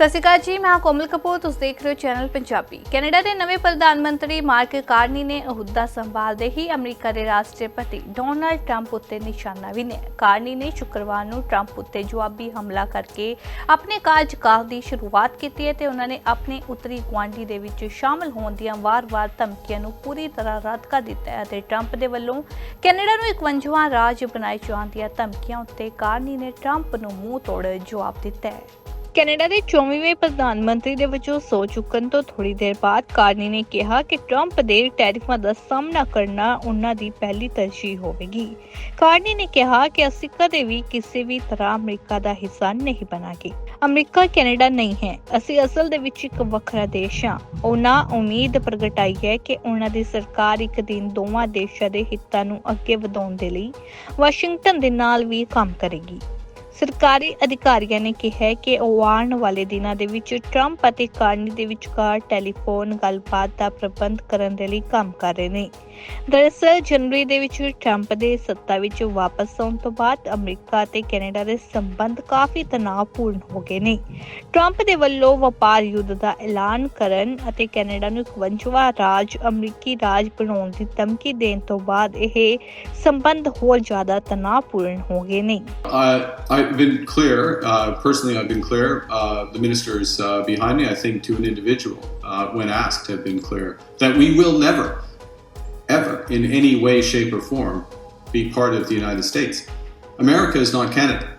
ਸਤਿ ਸ਼੍ਰੀ ਅਕਾਲ ਜੀ, ਮੈਂ ਕੋਮਲ ਕਪੂਰ, ਤੁਸੀਂ ਦੇਖ ਰਹੇ ਹੋ ਚੈਨਲ ਪੰਜਾਬੀ। ਕੈਨੇਡਾ ਦੇ ਨਵੇਂ ਪ੍ਰਧਾਨ ਮੰਤਰੀ ਮਾਰਕ ਕਾਰਨੀ ਨੇ ਅਹੁਦਾ ਸੰਭਾਲਦੇ ਹੀ ਅਮਰੀਕਾ ਦੇ ਰਾਸ਼ਟਰਪਤੀ ਡੋਨਾਲਡ ਟਰੰਪ ਉੱਤੇ ਨਿਸ਼ਾਨਾ ਵੀ ਨੇ। ਕਾਰਨੀ ਨੇ ਸ਼ੁੱਕਰਵਾਰ ਨੂੰ ਟਰੰਪ ਉੱਤੇ ਜਵਾਬੀ ਹਮਲਾ ਕਰਕੇ ਆਪਣੇ ਕਾਰਜਕਾਲ ਦੀ ਸ਼ੁਰੂਆਤ ਕੀਤੀ ਹੈ ਤੇ ਉਹਨਾਂ ਨੇ ਆਪਣੇ ਉੱਤਰੀ ਗੁਆਂਢੀ ਦੇ ਵਿੱਚ ਸ਼ਾਮਲ ਹੋਣ ਦੀਆਂ ਵਾਰ-ਵਾਰ ਧਮਕੀਆਂ ਨੂੰ ਪੂਰੀ ਤਰ੍ਹਾਂ ਰੱਦ ਕਰ ਦਿੱਤਾ ਹੈ ਅਤੇ ਟਰੰਪ ਦੇ ਵੱਲੋਂ ਕੈਨੇਡਾ ਨੂੰ ਇੱਕ ਵੰਜਵਾਂ ਰਾਜ ਬਣਾਏ ਜਾਣ ਦੀਆਂ ਧਮਕੀਆਂ ਉੱਤੇ ਕਾਰਨੀ ਨੇ ਟਰੰਪ ਨੂੰ ਮੂੰਹ ਤੋੜ ਜਵਾਬ ਦਿੱਤਾ ਹੈ। ਕੈਨੇਡਾ ਦੇ 24ਵੇਂ ਪ੍ਰਧਾਨ ਮੰਤਰੀ ਦੇ ਵਜੋਂ ਸੋ ਚੁੱਕਣ ਤੋਂ ਥੋੜੀ ਦੇਰ ਬਾਅਦ ਕਾਰਨੀ ਨੇ ਕਿਹਾ ਕਿ ਟਰੰਪ ਦੇ ਟੈਰਿਫਾਂ ਦਾ ਸਾਹਮਣਾ ਕਰਨਾ ਉਹਨਾਂ ਦੀ ਪਹਿਲੀ ਤਰਜੀਹ ਹੋਵੇਗੀ। ਕਾਰਨੀ ਨੇ ਕਿਹਾ ਕਿ ਅਸੀਂ ਕਦੇ ਵੀ ਕਿਸੇ ਵੀ ਤਰ੍ਹਾਂ ਅਮਰੀਕਾ ਦਾ ਹਿੱਸਾ ਨਹੀਂ ਬਣਾਂਗੇ। ਅਮਰੀਕਾ ਕੈਨੇਡਾ ਨਹੀਂ ਹੈ, ਅਸੀਂ ਅਸਲ ਦੇ ਵਿੱਚ ਇੱਕ ਵੱਖਰਾ ਦੇਸ਼ ਹਾਂ। ਉਹਨਾਂ ਉਮੀਦ ਪ੍ਰਗਟਾਈ ਹੈ ਕਿ ਉਹਨਾਂ ਦੀ ਸਰਕਾਰ ਇੱਕ ਦਿਨ ਦੋਵਾਂ ਦੇਸ਼ਾਂ ਦੇ ਹਿੱਤਾਂ ਨੂੰ ਅੱਗੇ ਵਧਾਉਣ ਦੇ ਲਈ ਵਾਸ਼ਿੰਗਟਨ ਦੇ ਨਾਲ ਵੀ ਕੰਮ ਕਰੇਗੀ। ਸਰਕਾਰੀ ਅਧਿਕਾਰੀਆਂ ਨੇ ਕਿਹਾ ਕਿ ਉਹ ਆਉਣ ਵਾਲੇ ਦਿਨਾਂ ਦੇ ਵਿੱਚ ਟਰੰਪ ਅਤੇ ਕਾਰਨੀ ਦੇ ਵਿਚਕਾਰ ਟੈਲੀਫੋਨ ਗੱਲਬਾਤ ਦਾ ਪ੍ਰਬੰਧ ਕਰਨ ਦੇ ਲਈ ਕੰਮ ਕਰ ਰਹੇ ਨੇ। ਦਰਅਸਲ, ਜਨਵਰੀ ਦੇ ਵਿੱਚ ਟਰੰਪ ਦੇ ਸੱਤਾ ਵਿੱਚ ਵਾਪਸ ਆਉਣ ਤੋਂ ਬਾਅਦ ਅਮਰੀਕਾ ਅਤੇ ਕੈਨੇਡਾ ਦੇ ਸੰਬੰਧ ਕਾਫੀ ਤਣਾਅਪੂਰਨ ਹੋ ਗਏ ਨੇ। ਟਰੰਪ ਦੇ ਵੱਲੋਂ ਵਪਾਰ ਯੁੱਧ ਦਾ ਐਲਾਨ ਕਰਨ ਅਤੇ ਕੈਨੇਡਾ ਨੂੰ ਇੱਕ ਵੰਜਵਾ ਰਾਜ ਅਮਰੀਕੀ ਰਾਜ ਬਣਾਉਣ ਦੀ ਧਮਕੀ ਦੇਣ ਤੋਂ ਬਾਅਦ ਇਹ ਸੰਬੰਧ ਹੋਰ ਜ਼ਿਆਦਾ ਤਣਾਅਪੂਰਨ ਹੋ ਗਏ ਨੇ। I've been clear, uh, personally, I've been clear. Uh, the ministers uh, behind me, I think, to an individual, uh, when asked, have been clear that we will never, ever, in any way, shape, or form, be part of the United States. America is not Canada.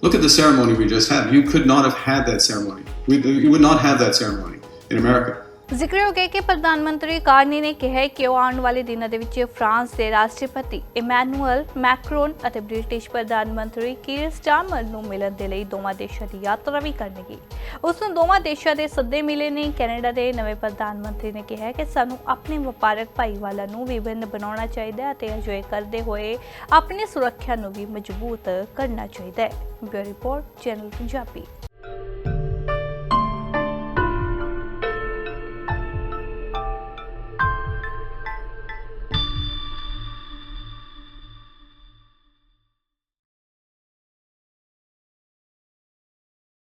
Look at the ceremony we just had. You could not have had that ceremony. We, you would not have that ceremony in America. ਜ਼ਿਕਰ ਹੋ ਗਿਆ ਕਿ ਪ੍ਰਧਾਨ ਮੰਤਰੀ Carney ਨੇ ਕਿਹਾ ਕਿ ਉਹ ਆਉਣ ਵਾਲੇ ਦਿਨਾਂ ਦੇ ਵਿੱਚ ਫਰਾਂਸ ਦੇ ਰਾਸ਼ਟਰਪਤੀ ਇਮੈਨੂਅਲ ਮੈਕਰੋਨ ਅਤੇ ਬ੍ਰਿਟਿਸ਼ ਪ੍ਰਧਾਨ ਮੰਤਰੀ ਕੀਰ ਸਟਾਰਮਰ ਨੂੰ ਮਿਲਣ ਦੇ ਲਈ ਦੋਵਾਂ ਦੇਸ਼ਾਂ ਦੀ ਯਾਤਰਾ ਵੀ ਕਰਨਗੇ। ਉਸ ਨੂੰ ਦੋਵਾਂ ਦੇਸ਼ਾਂ ਦੇ ਸੱਦੇ ਮਿਲੇ ਨੇ। ਕੈਨੇਡਾ ਦੇ ਨਵੇਂ ਪ੍ਰਧਾਨ ਮੰਤਰੀ ਨੇ ਕਿਹਾ ਕਿ ਸਾਨੂੰ ਆਪਣੇ ਵਪਾਰਕ ਭਾਈਵਾਲਾ ਨੂੰ ਵਿਭਿੰਨ ਬਣਾਉਣਾ ਚਾਹੀਦਾ ਹੈ ਅਤੇ ਅਜਿਹੇ ਕਰਦੇ ਹੋਏ ਆਪਣੀ ਸੁਰੱਖਿਆ ਨੂੰ ਵੀ ਮਜ਼ਬੂਤ ਕਰਨਾ ਚਾਹੀਦਾ ਹੈ। Bureau report, channel Punjabi.